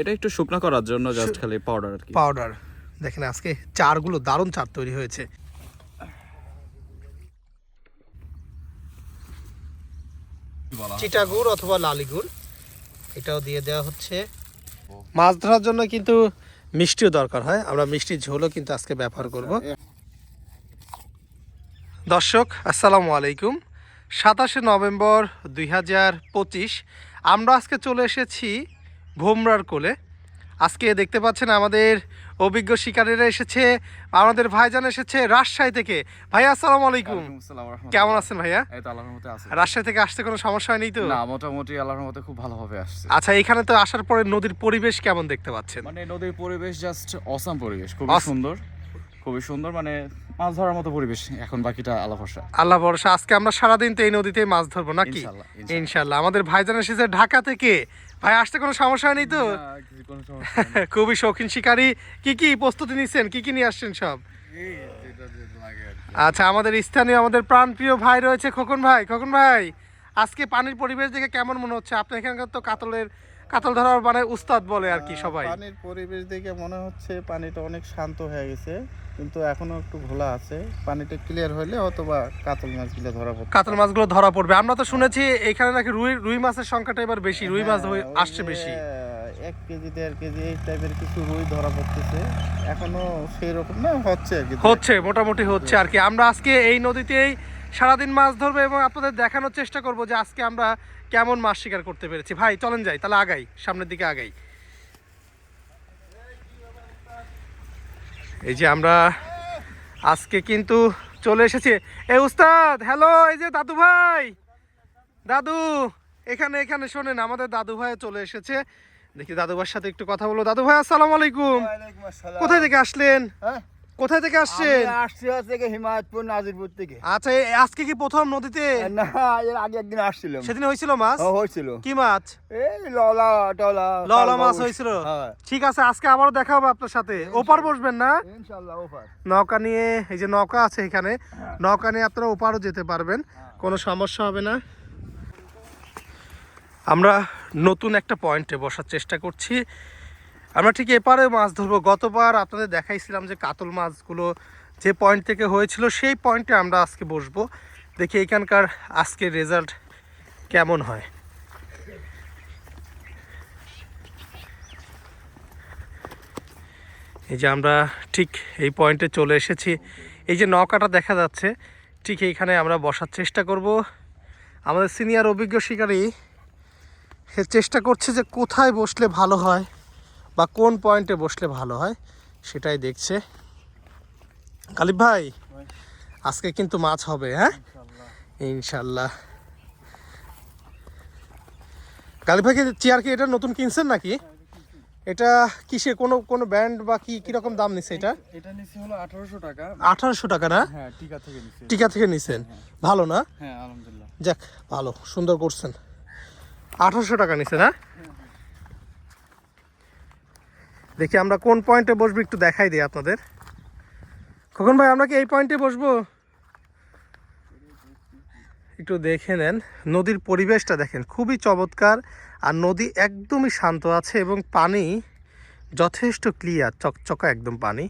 এটা একটু শুকনো করার জন্য জাস্ট খালি পাউডার আর কি। পাউডার দেখেন আজকে চারগুলো দারুণ চার তৈরি হয়েছে। চিটাগুড় অথবা লালিগুড় এটাও দিয়ে দেওয়া হচ্ছে। মাছ ধরার জন্য কিন্তু মিষ্টিও দরকার হয় আমরা মিষ্টির ঝোলও কিন্তু আজকে ব্যবহার করব। দর্শক আসসালামু আলাইকুম। সাতাশে নভেম্বর দুই হাজার পঁচিশ আমরা আজকে চলে এসেছি ভোমরার কোলে। আজকে দেখতে পাচ্ছেন আমাদের অভিজ্ঞ শিকারীরা এসেছে আমাদের ভাইজান এসেছে রাজশাহী থেকে। ভাইয়া আসসালামু আলাইকুম। কেমন আছেন ভাইয়া? রাজশাহী থেকে আসতে কোনো সমস্যা হয়নি তো? না মোটামুটি আল্লাহর মতে খুব ভালোভাবে আসছে। আচ্ছা এখানে তো আসার পরে নদীর পরিবেশ কেমন দেখতে পাচ্ছেন? মানে নদীর পরিবেশ জাস্ট অসাম পরিবেশ খুব সুন্দর খুবই সুন্দর মানে মাছ ধরার মতো পরিবেশ এখন বাকিটা আল্লাহ ভরসা। আল্লাহ ভরসা। আজকে আমরা সারাদিন তো এই নদীতে মাছ ধরবো নাকি? ইনশাল্লাহ, আমাদের ভাইজান এসেছে ঢাকা থেকে। ভাই আসতে কোনো সমস্যা হয়নি তো? নেই। খুবই শৌখিন শিকারী। কি কি প্রস্তুতি নিচ্ছেন কি কি নিয়ে আসছেন সব। আচ্ছা আমাদের স্থানীয় আমাদের প্রাণপ্রিয় ভাই রয়েছে খোকন ভাই। খোকন ভাই আজকে পানির পরিবেশ দেখে কেমন মনে হচ্ছে? আপনার এখানকার তো কাতলের কাতল ধরার মানে উস্তাদ বলে আর কি সবাই। পানির পরিবেশ দেখে মনে হচ্ছে পানিটা অনেক শান্ত হয়ে গেছে কিন্তু এখনও একটু ঘোলা আছে। পানিটা ক্লিয়ার হলে অথবা কাতল মাছগুলো ধরা পড়বে কাতল মাছগুলো ধরা পড়বে। আমরা তো শুনেছি এখানে নাকি রুই রুই মাছের সংখ্যাটা এবার বেশি রুই মাছ হয়ে- আসছে বেশি। এক কেজি দেড় কেজি এই টাইপের কিছু রুই ধরা পড়তেছে। এখনও সেই রকম না হচ্ছে আর কি। হচ্ছে মোটামুটি হচ্ছে আর কি। আমরা আজকে এই নদীতেই সারাদিন মাছ ধরবো এবং আপনাদের দেখানোর চেষ্টা করব যে আজকে আমরা কেমন মাছ শিকার করতে পেরেছি। ভাই চলেন যাই তাহলে আগাই সামনের দিকে আগাই। এই যে আমরা আজকে কিন্তু চলে এসেছি। এই উস্তাদ হ্যালো এই যে দাদু ভাই। দাদু এখানে এখানে শোনেন আমাদের দাদু ভাই চলে এসেছে। দেখি দাদু ভাইয়ের সাথে একটু কথা বলব দাদু ভাই আসসালামু আলাইকুম। কোথায় থেকে আসলেন? হ্যাঁ? কোথায় থেকে আসছেন? আসছি হচ্ছে কি হিমায়তপুর নাজিরপুর থেকে। আচ্ছা এই আজকে কি প্রথম নদীতে? না এর আগে একদিন আসছিলাম। সেদিন হয়েছিল মাছ? ও, হয়েছিল। কি মাছ? এই ললা টলা ললা মাছ। হয়েছিল। হ্যাঁ। ঠিক আছে আজকে আবারও দেখা হবে আপনার সাথে। ওপার বসবেন না? ইনশাআল্লাহ ওপার। নৌকা নিয়ে এই যে নৌকা আছে এখানে নৌকা নিয়ে আপনারা ওপারও যেতে পারবেন। কোনো সমস্যা হবে না। আমরা নতুন একটা পয়েন্টে বসার চেষ্টা করছি। আমরা ঠিক এপারে মাছ ধরবো। গতবার আপনাদের দেখাইছিলাম যে কাতল মাছগুলো যে পয়েন্ট থেকে হয়েছিল, সেই পয়েন্টে আমরা আজকে বসবো। দেখি এখানকার আজকের রেজাল্ট কেমন হয়। এই যে আমরা ঠিক এই পয়েন্টে চলে এসেছি। এই যে নৌকাটা দেখা যাচ্ছে, ঠিক এইখানে আমরা বসার চেষ্টা করব। আমাদের সিনিয়র অভিজ্ঞ শিকারী চেষ্টা করছে যে কোথায় বসলে ভালো হয়। বা কোন পয়েন্টে বসলে ভালো হয় সেটাই দেখছে। কালিব ভাই আজকে কিন্তু মাছ হবে হ্যাঁ? ইনশাল্লাহ। কালিব ভাই কি চেয়ার কি এটা নতুন কিনছেন নাকি? এটা কিসে কোনো কোনো ব্র্যান্ড বা কি কীরকম দাম নিছে এটা? এটা নিছি হলো আঠারোশো টাকা। আঠারোশো টাকা না? হ্যাঁ টিকা থেকে নিছি। টিকা থেকে নিছেন? ভালো না? হ্যাঁ আলহামদুলিল্লাহ। যাক ভালো সুন্দর করছেন। আঠারোশো টাকা নিছে না? দেখি আমরা কোন পয়েন্টে বসবো, একটু দেখাই দিই আপনাদের। খোকন ভাই, আমরা কি এই পয়েন্টে বসবো? একটু দেখে নেন, নদীর পরিবেশটা দেখেন, খুবই চমৎকার, আর নদী একদমই শান্ত আছে এবং পানি যথেষ্ট ক্লিয়ার চকচকা একদম পানি।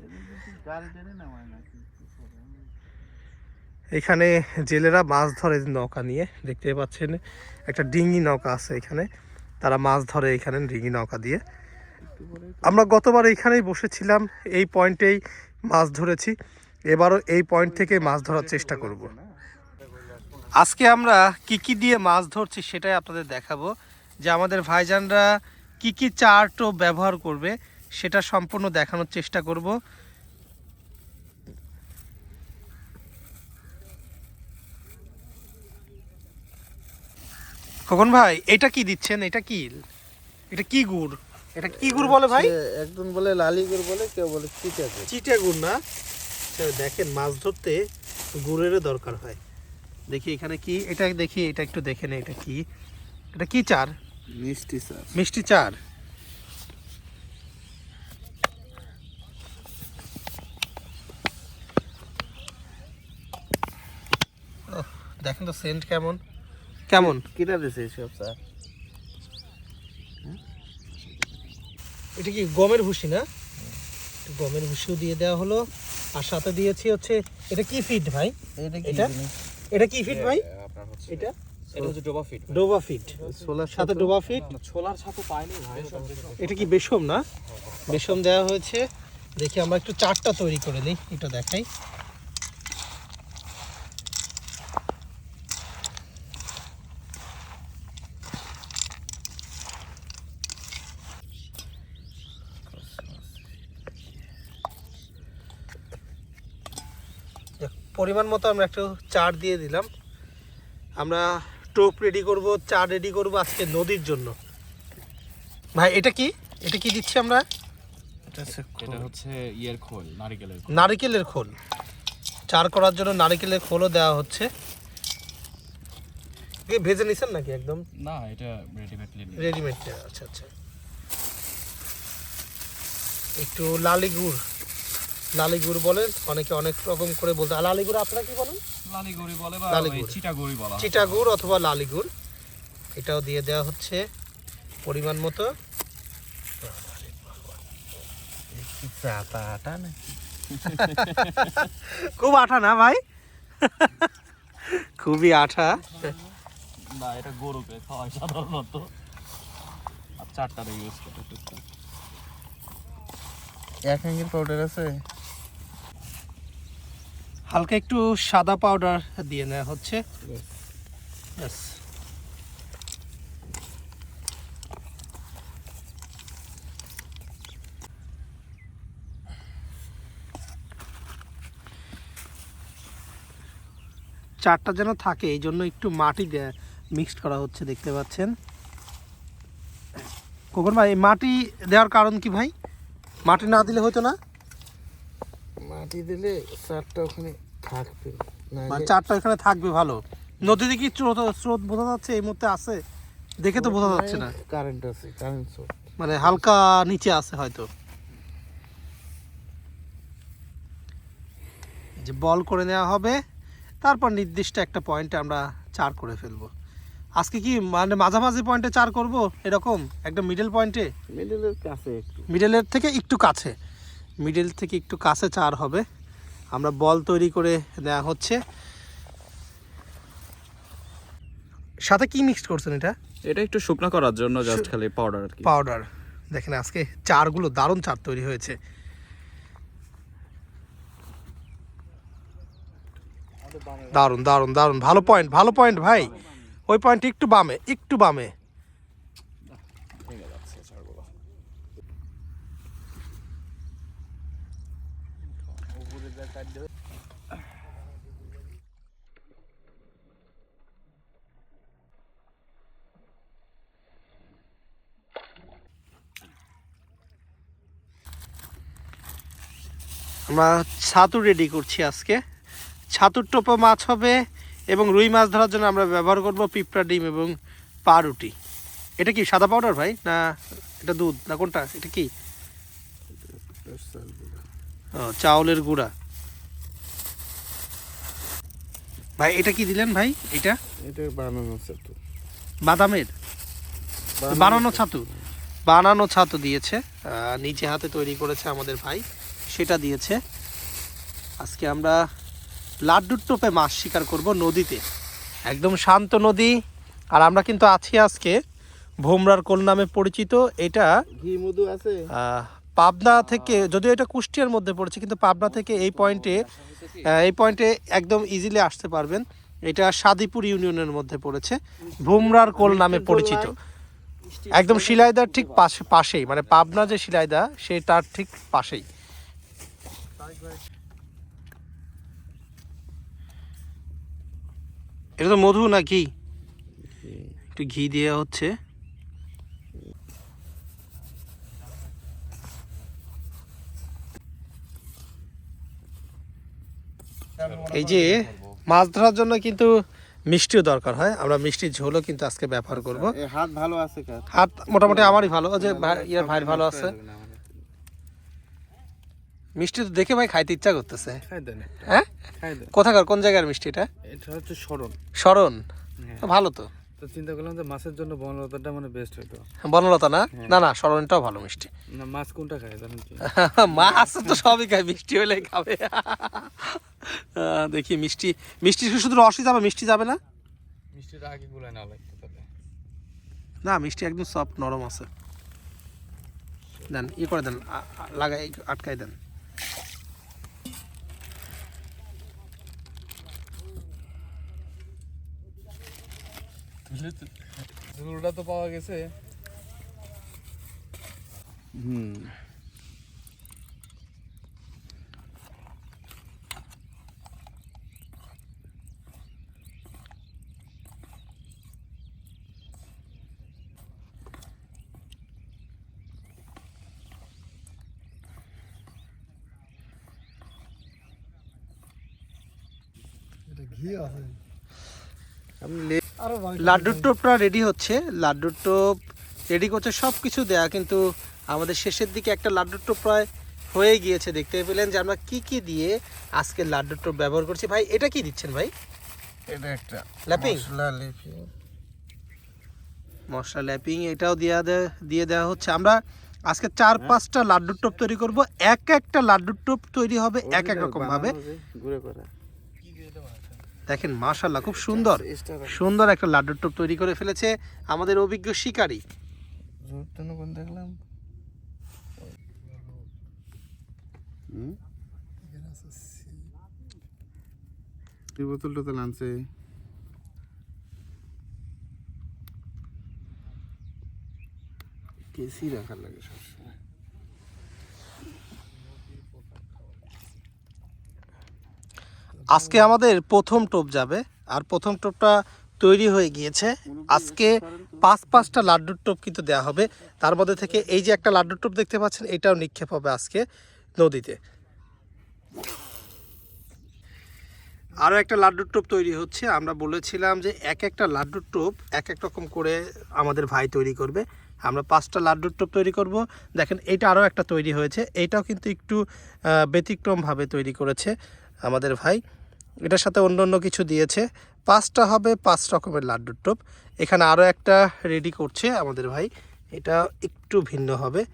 এখানে জেলেরা মাছ ধরে নৌকা নিয়ে, দেখতে পাচ্ছেন, একটা ডিঙ্গি নৌকা আছে এখানে, তারা মাছ ধরে এখানে ডিঙ্গি নৌকা দিয়ে। আমরা গতবার এইখানেই বসেছিলাম, এই পয়েন্টেই মাছ ধরেছি। এবারও এই পয়েন্ট থেকে মাছ ধরার চেষ্টা করব। আজকে আমরা কি কি দিয়ে মাছ ধরছি সেটাই আপনাদের দেখাবো। যে আমাদের ভাইজানরা কি কি চার্ট ব্যবহার করবে, সেটা সম্পূর্ণ দেখানোর চেষ্টা করব। খোকন ভাই, এটা কি দিচ্ছেন? এটা কি? এটা কি গুড়? এটা কি গুড় বলে ভাই? একজন বলে লালিগুর বলে কেউ বলে চিটাগুর চিটে গুড় না? দেখেন মাছ ধরতে গুড়েরও দরকার হয়। দেখি এখানে কি এটা দেখি এটা একটু দেখে নে এটা কি? এটা কি চার? মিষ্টি স্যার মিষ্টি চার। দেখেন তো সেন্ট কেমন। কেমন? কিরা দিছে এসব স্যার? এটা কি গমের ভুসি না? গমের ভুসিও দিয়ে দেওয়া হলো। আর সাথে দিয়েছি হচ্ছে এটা কি ফিড ভাই? এটা কি এটা? কি ফিড ভাই? হচ্ছে এটা? এটা হচ্ছে ডোবা ফিড সাথে ডোবা ফিড ছোলার সাথে পাইনি ভাই এটা কি বেসম না? বেসম দেওয়া হয়েছে। দেখি আমরা একটু চারটা তৈরি করে নিই এটা দেখাই। পরিমাণ মতো আমরা একটু চার দিয়ে দিলাম। আমরা টোপ রেডি করব চার রেডি করব আজকে নদীর জন্য। ভাই এটা কি? এটা কি দিচ্ছি আমরা? এটা হচ্ছে ইয়ের খোল নারিকেলের খোল। নারকেলের খোল। চার করার জন্য নারকেলের খোলও দেওয়া হচ্ছে। এ ভেজে নিছেন নাকি একদম? না এটা রেডিমেড আচ্ছা আচ্ছা। একটু লালি গুড়। লালি গুড় বলেন অনেকে অনেক রকম করে বলতে আর লালি গুড় আপনারা কি বলেন? লালি গড়ি বলে বা লালি ওই গুড়। চিটা গড়ি বলা হয়। চিটা অথবা লালিগুড়। এটাও দিয়ে দেওয়া হচ্ছে পরিমাণ মতো। চাটা আটা না। খুব আঠা না ভাই? খুবই আঠা। না এটা গরুকে খাওয়ায় সাধারণত। আর চারটারে ইউজ করে। টুকটাক এক হ্যাঙ্গের পাউডার আছে? হালকা একটু সাদা পাউডার দিয়ে নেওয়া হচ্ছে। Yes. চারটা যেন থাকে এই জন্য একটু মাটি মিক্সড করা হচ্ছে দেখতে পাচ্ছেন। কখন ভাই মাটি দেওয়ার কারণ কি ভাই? মাটি না দিলে হতো না? মাটি দিলে চারটা ওখানে থাকবে। মানে চারটা এখানে থাকবে ভালো। নদীতে কি স্রোত স্রোত বোঝা যাচ্ছে এই মুহূর্তে? আছে। দেখে তো বোঝা যাচ্ছে না। কারেন্ট আছে কারেন্ট সোর্স মানে হালকা নিচে আছে হয়তো। যে বল করে নেওয়া হবে তারপর নির্দিষ্ট একটা পয়েন্টে আমরা চার করে ফেলব। আজকে কি মানে মাঝামাঝি পয়েন্টে চার করব? এরকম? একটা মিডল পয়েন্টে মিডলের কাছে একটু। মিডলের থেকে একটু কাছে। মিডল থেকে একটু কাছে চার হবে। আমরা বল তৈরি করে নেওয়া হচ্ছে। সাথে কি মিক্সড করছেন এটা? এটা একটু শুকনো করার জন্য জাস্ট খালি পাউডার আর কি। পাউডার দেখেন আজকে চারগুলো দারুণ চার তৈরি হয়েছে। দারুণ দারুণ দারুণ। ভালো পয়েন্ট ভালো পয়েন্ট ভাই। ওই পয়েন্ট একটু বামে একটু বামে ভেঙে যাচ্ছে চারগুলো আমরা ছাতু রেডি করছি আজকে। ছাতুর টোপো মাছ হবে এবং রুই মাছ ধরার জন্য আমরা ব্যবহার করব পিঁপড়া ডিম এবং পাউরুটি। এটা কি সাদা পাউডার ভাই? না এটা দুধ না কোনটা? এটা কি? ও চাউলের গুঁড়া। ভাই এটা কি দিলেন ভাই? এটা? এটা বানানো আছে তো বাদামের? বানানো ছাতু। বানানো ছাতু দিয়েছে। নিচে হাতে তৈরি করেছে আমাদের ভাই। সেটা দিয়েছে। আজকে আমরা লাড্ডুর টোপে মাছ শিকার করব নদীতে। একদম শান্ত নদী। আর আমরা কিন্তু আছি আজকে ভোমরার কোল নামে পরিচিত। এটা ঘি মধু আছে? পাবনা থেকে যদিও এটা কুষ্টিয়ার মধ্যে পড়েছে কিন্তু পাবনা থেকে এই পয়েন্টে এই পয়েন্টে একদম ইজিলি আসতে পারবেন। এটা সাদিপুর ইউনিয়নের মধ্যে পড়েছে ভুমরার কোল নামে পরিচিত। একদম শিলাইদার ঠিক পাশে পাশেই মানে পাবনা যে শিলাইদা সে তার ঠিক পাশেই। এটা তো মধু না ঘি। একটু ঘি দেওয়া হচ্ছে। এই যে মাছ ধরার জন্য কিন্তু মিষ্টিও দরকার হয়। আমরা মিষ্টির ঝোলও কিন্তু আজকে ব্যবহার করব। হাত ভালো আছে হাত মোটামুটি আমারই ভালো। যে ভাই- ইয়ার ভাই ভালো আছে। মিষ্টি তো দেখে ভাই খাইতে ইচ্ছা করতেছে। হ্যাঁ? খাই কোথাকার? কোন জায়গার মিষ্টি এটা? এটা হচ্ছে স্মরণ স্মরণ হ্যাঁ। ভালো তো। চিন্তা করলাম যে মাছের জন্য বনলতাটা মানে বেস্ট হইতো বনলতা না? না না স্মরণটাও ভালো মিষ্টি। না মাছ কোনটা খায় জানেন কি? মাছ তো সবই খায় মিষ্টি হলেই খাবে। দেখি মিষ্টি মিষ্টি শুধু রসই যাবে মিষ্টি যাবে না? মিষ্টিটা আগে গুলাই না লাগতো না মিষ্টি একদম সফট নরম আছে। দেন ই করে দেন লাগাই আটকাই দেন। ঝুলটা তো পাওয়া গেছে। হুম। লাড্ডুর টোপটা রেডি হচ্ছে। লাড্ডুর টোপ রেডি করছে সব কিছু দেয়া। কিন্তু আমাদের শেষের দিকে একটা লাড্ডুর টোপ প্রায় হয়ে গিয়েছে। দেখতে পেলেন যে আমরা কি কি দিয়ে আজকে লাড্ডুর টোপ ব্যবহার করছি। ভাই এটা কি দিচ্ছেন ভাই? এটা একটা ল্যাপিং? মশলা মশলা ল্যাপিং এটাও দেওয়া দিয়ে দেওয়া হচ্ছে। আমরা আজকে চার পাঁচটা লাড্ডুর টোপ তৈরি করব। এক একটা লাড্ডুর টোপ তৈরি হবে এক এক রকম ভাবে ঘুরে করে দেখেন মাশাল্লাহ খুব সুন্দর। সুন্দর একটা লাড্ডুর টোপ তৈরি করে ফেলেছে আমাদের অভিজ্ঞ শিকারী। দেখলাম। হুম? এই আনছে কেসি রাখার লাগে সবসময়। আজকে আমাদের প্রথম টোপ যাবে, আর প্রথম টোপটা তৈরি হয়ে গিয়েছে। আজকে পাঁচ পাঁচটা লাড্ডুর টোপ কিন্তু দেওয়া হবে। তার মধ্যে থেকে এই যে একটা লাড্ডুর টোপ দেখতে পাচ্ছেন, এটাও নিক্ষেপ হবে আজকে নদীতে। আরও একটা লাড্ডুর টোপ তৈরি হচ্ছে। আমরা বলেছিলাম যে এক একটা লাড্ডুর টোপ এক এক রকম করে আমাদের ভাই তৈরি করবে। আমরা পাঁচটা লাড্ডুর টোপ তৈরি করব। দেখেন, এটা আরও একটা তৈরি হয়েছে। এইটাও কিন্তু একটু ব্যতিক্রমভাবে তৈরি করেছে। আমাদের ভাই। এটার সাথে অন্য অন্য কিছু দিয়েছে। পাঁচটা হবে পাঁচ রকমের লাড্ডুর টোপ। এখানে আরও একটা রেডি করছে আমাদের ভাই। এটা একটু ভিন্ন হবে।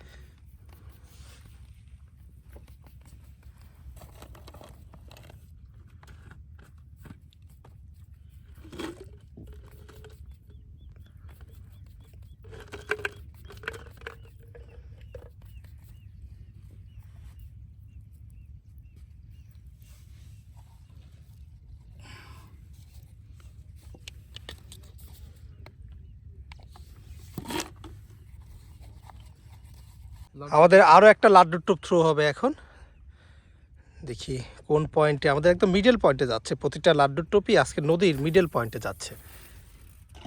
আমাদের আরও একটা লাড্ডুর টোপ থ্রো হবে এখন। দেখি কোন পয়েন্টে আমাদের একদম মিডল পয়েন্টে যাচ্ছে। প্রতিটা লাড্ডুর টোপই আজকে নদীর মিডল পয়েন্টে যাচ্ছে।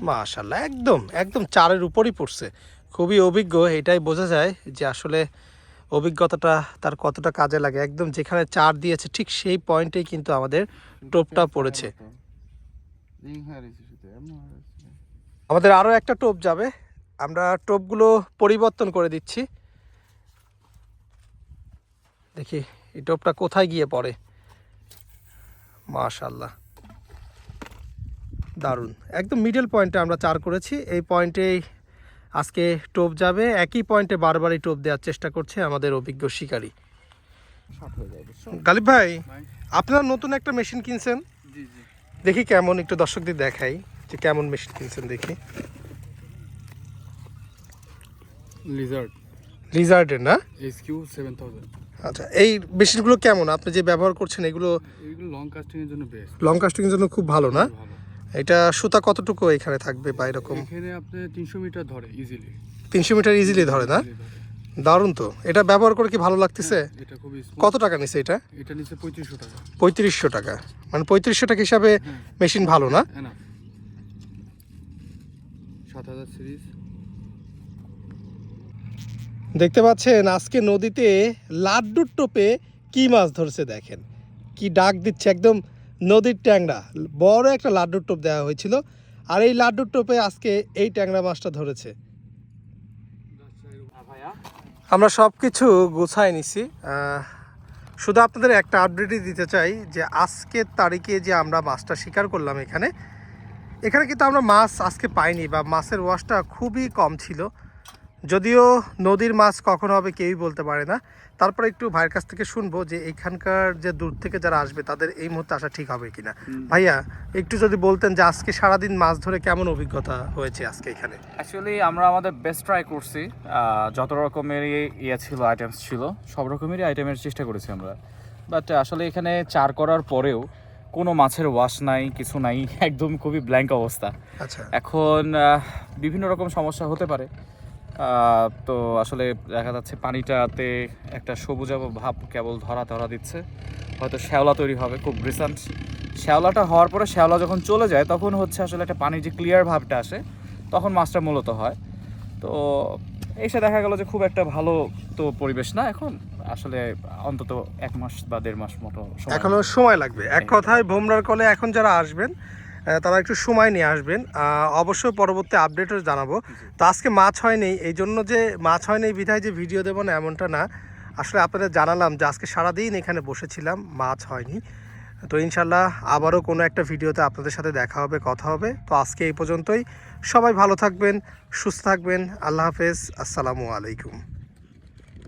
মাশাল্লাহ একদম একদম চারের উপরই পড়ছে। খুবই অভিজ্ঞ, এটাই বোঝা যায় যে আসলে অভিজ্ঞতাটা তার কতটা কাজে লাগে। একদম যেখানে চার দিয়েছে, ঠিক সেই পয়েন্টেই কিন্তু আমাদের টোপটা পড়েছে। আমাদের আরও একটা টোপ যাবে। আমরা টোপগুলো পরিবর্তন করে দিচ্ছি। দেখি এই টোপটা কোথায় গিয়ে পড়ে? মাশাল্লাহ দারুণ। একদম মিডল পয়েন্টে আমরা চার করেছি। এই পয়েন্টেই আজকে টোপ যাবে। একই পয়েন্টে বারবারই টোপ দেওয়ার চেষ্টা করছে আমাদের অভিজ্ঞ শিকারী। হয়ে? গালিব ভাই। আপনারা নতুন একটা মেশিন কিনছেন? জি জি। দেখি কেমন একটু দর্শকদের দেখাই যে কেমন মেশিন কিনছেন দেখি। লিজার্ড লিজার্ডের না? এইচ কিউ সেভেন থাউজেন্ড আচ্ছা এই মেশিনগুলো কেমন? আপনি যে ব্যবহার করছেন এগুলো এইগুলো লং কাস্টিং এর জন্য বেস্ট লং কাস্টিংয়ের জন্য খুব ভালো না? এটা সুতা কতটুকু এখানে থাকবে বা এরকম? এখানে আপনি তিনশো মিটার ধরে ইজিলি তিনশো মিটার ইজিলি ধরে না? দারুণ তো। এটা ব্যবহার করে কি ভালো লাগতেছে? smooth। কত টাকা নিছে এটা? এটা নিচে পঁয়ত্রিশশো টাকা। পঁয়ত্রিশশো টাকা। মানে পঁয়ত্রিশশো টাকা হিসাবে হ্যাঁ। মেশিন ভালো না? এনা সাত হাজার সিরিজ দেখতে পাচ্ছেন, আজকে নদীতে লাড্ডুর টোপে কি মাছ ধরছে দেখেন। কি ডাক দিচ্ছে একদম নদীর ট্যাংরা। বড় একটা লাড্ডুর টোপ দেওয়া হয়েছিল, আর এই লাড্ডুর টোপে আজকে এই ট্যাংরা মাছটা ধরেছে। আমরা সব কিছু গুছাই নিছি শুধু আপনাদের একটা আপডেটই দিতে চাই যে আজকের তারিখে যে আমরা মাছটা শিকার করলাম এখানে এখানে কিন্তু আমরা মাছ আজকে পাইনি বা মাছের ওয়াশটা খুবই কম ছিল। যদিও নদীর মাছ কখন হবে কেউই বলতে পারে না। তারপরে একটু ভাইয়ের কাছ থেকে শুনব যে এখানকার যে দূর থেকে যারা আসবে তাদের এই মুহূর্তে আসা ঠিক হবে কিনা। ভাইয়া একটু যদি বলতেন যে আজকে সারাদিন মাছ ধরে কেমন অভিজ্ঞতা হয়েছে আজকে এখানে? অ্যাকচুয়ালি আমরা আমাদের বেস্ট ট্রাই করছি। যত রকমেরই ইয়ে ছিল আইটেমস ছিল সব রকমেরই আইটেমের চেষ্টা করেছি আমরা। বাট আসলে এখানে চার করার পরেও কোনো মাছের ওয়াশ নাই কিছু নাই একদম খুবই ব্ল্যাঙ্ক অবস্থা। আচ্ছা। এখন বিভিন্ন রকম সমস্যা হতে পারে। তো আসলে দেখা যাচ্ছে পানিটাতে একটা সবুজাব ভাব কেবল ধরা ধরা দিচ্ছে। হয়তো শ্যাওলা তৈরি হবে খুব রিসেন্ট শ্যাওলাটা হওয়ার পরে শ্যাওলা যখন চলে যায় তখন হচ্ছে আসলে একটা পানির যে ক্লিয়ার ভাবটা আসে তখন মাছটা মূলত হয়। তো এসে দেখা গেল যে খুব একটা ভালো তো পরিবেশ না এখন। আসলে অন্তত এক মাস বা দেড় মাস মতো এখনও সময় লাগবে। এক কথায় ভোমরার কলে এখন যারা আসবেন তারা একটু সময় নিয়ে আসবেন। অবশ্যই পরবর্তী আপডেটও জানাব। তো আজকে মাছ হয়নি এই জন্য যে মাছ হয়নি বিধায় যে ভিডিও দেবো না এমনটা না। আসলে আপনাদের জানালাম যে আজকে সারাদিন এখানে বসেছিলাম মাছ হয়নি। তো ইনশাল্লাহ আবারও কোনো একটা ভিডিওতে আপনাদের সাথে দেখা হবে কথা হবে। তো আজকে এই পর্যন্তই। সবাই ভালো থাকবেন সুস্থ থাকবেন। আল্লাহ হাফেজ। আসসালামু আলাইকুম।